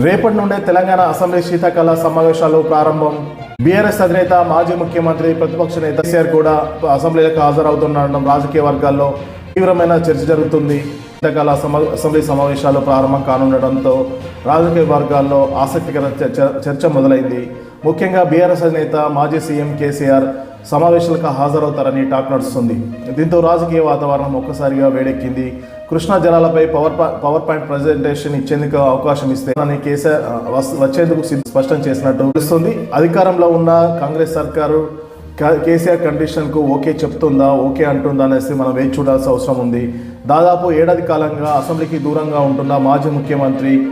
రేపటి నుండే తెలంగాణ అసెంబ్లీ శీతాకాల సమావేశాలు ప్రారంభం. బీఆర్ఎస్ అధినేత మాజీ ముఖ్యమంత్రి ప్రతిపక్ష నేత కేసీఆర్ కూడా అసెంబ్లీలకు హాజరవుతుండడం రాజకీయ వర్గాల్లో తీవ్రమైన చర్చ జరుగుతుంది. శీతాకాల అసెంబ్లీ సమావేశాలు ప్రారంభం కానుండడంతో రాజకీయ వర్గాల్లో ఆసక్తికర చర్చ చర్చ మొదలైంది. ముఖ్యంగా బీఆర్ఎస్ అధినేత మాజీ సీఎం కేసీఆర్ సమావేశాలకు హాజరవుతారని టాక్ నడుస్తుంది. దీంతో రాజకీయ వాతావరణం ఒక్కసారిగా వేడెక్కింది. కృష్ణా జలాలపై పవర్ పవర్ పాయింట్ ప్రజెంటేషన్ ఇచ్చేందుకు అవకాశం ఇస్తే అని కేసీఆర్ వచ్చేందుకు స్పష్టం చేసినట్టు తెలుస్తుంది. అధికారంలో ఉన్న కాంగ్రెస్ సర్కారు కా- కేసీఆర్ కండిషన్కు ఓకే చెప్తుందా ఓకే అంటుందా అనేసి మనం వేచి చూడాల్సిన అవసరం ఉంది. దాదాపు ఏడాది కాలంగా అసెంబ్లీకి దూరంగా ఉంటున్న మాజీ ముఖ్యమంత్రి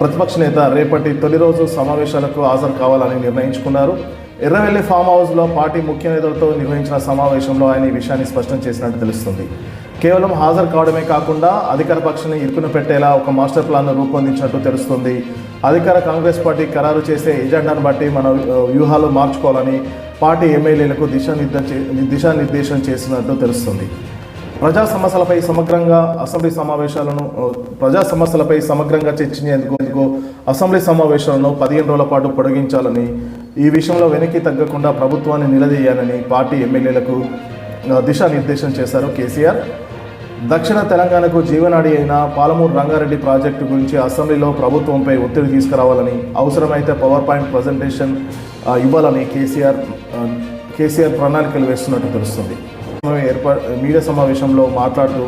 ప్రతిపక్ష నేత రేపటి తొలి రోజు సమావేశాలకు హాజరు కావాలని నిర్ణయించుకున్నారు. ఎర్రవెల్లి ఫామ్ హౌస్లో పార్టీ ముఖ్య నేతలతో నిర్వహించిన సమావేశంలో ఆయన ఈ విషయాన్ని స్పష్టం చేసినట్టు తెలుస్తుంది. కేవలం హాజరు కావడమే కాకుండా అధికార పక్షాన్ని ఇరుకును పెట్టేలా ఒక మాస్టర్ ప్లాన్ను రూపొందించినట్టు తెలుస్తుంది. అధికార కాంగ్రెస్ పార్టీ ఖరారు చేసే ఎజెండాను బట్టి మన వ్యూహాలు మార్చుకోవాలని పార్టీ ఎమ్మెల్యేలకు దిశానిర్దేశ దిశానిర్దేశం చేసినట్టు తెలుస్తుంది. ప్రజా సమస్యలపై సమగ్రంగా అసెంబ్లీ సమావేశాలను ప్రజా సమస్యలపై సమగ్రంగా చర్చించేందుకు అసెంబ్లీ సమావేశాలను పదిహేను రోజుల పాటు పొడిగించాలని ఈ విషయంలో వెనక్కి తగ్గకుండా ప్రభుత్వాన్ని నిలదీయాలని పార్టీ ఎమ్మెల్యేలకు దిశానిర్దేశం చేశారు కేసీఆర్. దక్షిణ తెలంగాణకు జీవనాడి అయిన పాలమూరు రంగారెడ్డి ప్రాజెక్టు గురించి అసెంబ్లీలో ప్రభుత్వంపై ఒత్తిడి తీసుకురావాలని అవసరమైతే పవర్ పాయింట్ ప్రజెంటేషన్ ఇవ్వాలని కేసీఆర్ కేసీఆర్ ప్రణాళికలు వేస్తున్నట్టు తెలుస్తుంది. ఏర్పాటు మీడియా సమావేశంలో మాట్లాడుతూ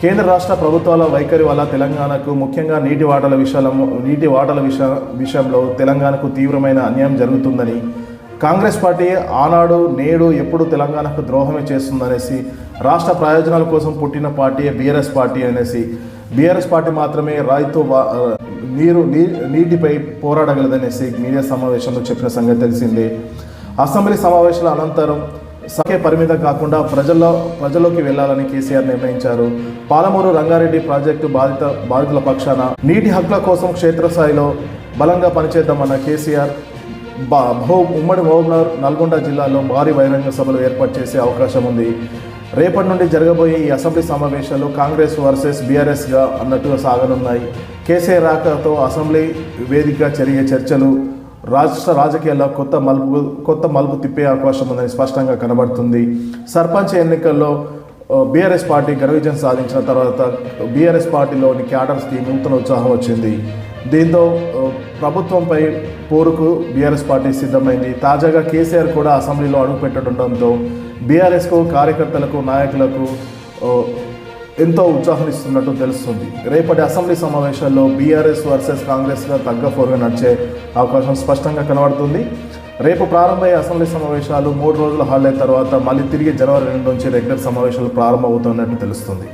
కేంద్ర రాష్ట్ర ప్రభుత్వాల వైఖరి వల్ల తెలంగాణకు ముఖ్యంగా నీటి వాటల విషయంలో నీటి వాటల విష విషయంలో తెలంగాణకు తీవ్రమైన అన్యాయం జరుగుతుందని కాంగ్రెస్ పార్టీ ఆనాడు నేడు ఎప్పుడు తెలంగాణకు ద్రోహమే చేస్తుందనేసి రాష్ట్ర ప్రయోజనాల కోసం పుట్టిన పార్టీ బీఆర్ఎస్ పార్టీ అనేసి బీఆర్ఎస్ పార్టీ మాత్రమే రైతు నీరు నీ నీటిపై పోరాడగలదనేసి మీడియా సమావేశంలో చెప్పిన సంగతి తెలిసిందే. అసెంబ్లీ సమావేశాల అనంతరం సంఖ్య పరిమితం కాకుండా ప్రజల్లో ప్రజల్లోకి వెళ్ళాలని కేసీఆర్ నిర్ణయించారు. పాలమూరు రంగారెడ్డి ప్రాజెక్టు బాధిత బాధితుల పక్షాన నీటి హక్కుల కోసం క్షేత్రస్థాయిలో బలంగా పనిచేద్దామన్న కేసీఆర్ బా ఉమ్మడి మహబూబ్నగర్ నల్గొండ జిల్లాలో భారీ బహిరంగ సభలు ఏర్పాటు చేసే అవకాశం ఉంది. రేపటి నుండి జరగబోయే ఈ అసెంబ్లీ సమావేశాలు కాంగ్రెస్ వర్సెస్ బీఆర్ఎస్గా అన్నట్టుగా సాగనున్నాయి. కేసీఆర్ రాకతో అసెంబ్లీ వేదికగా జరిగే చర్చలు రాష్ట్ర రాజకీయాల్లో కొత్త మలుపు కొత్త మలుపు తిప్పే అవకాశం ఉందని స్పష్టంగా కనబడుతుంది. సర్పంచ్ ఎన్నికల్లో బీఆర్ఎస్ పార్టీ ఘనవిజయం సాధించిన తర్వాత బీఆర్ఎస్ పార్టీలోని క్యాడర్స్కి నూతన ఉత్సాహం వచ్చింది. దీంతో ప్రభుత్వంపై పోరుకు బీఆర్ఎస్ పార్టీ సిద్ధమైంది. తాజాగా కేసీఆర్ కూడా అసెంబ్లీలో అడుగుపెట్టడంతో బీఆర్ఎస్కు కార్యకర్తలకు నాయకులకు ఎంతో ఉత్సాహనిస్తున్నట్టు తెలుస్తుంది. రేపటి అసెంబ్లీ సమావేశాల్లో బీఆర్ఎస్ వర్సెస్ కాంగ్రెస్గా తగ్గ ఫోర్గా నడిచే అవకాశం స్పష్టంగా కనబడుతుంది. రేపు ప్రారంభమయ్యే అసెంబ్లీ సమావేశాలు మూడు రోజుల హాలిడే తర్వాత మళ్ళీ తిరిగి జనవరి రెండు నుంచి రెగ్యులర్ సమావేశాలు ప్రారంభమవుతున్నట్టు తెలుస్తుంది.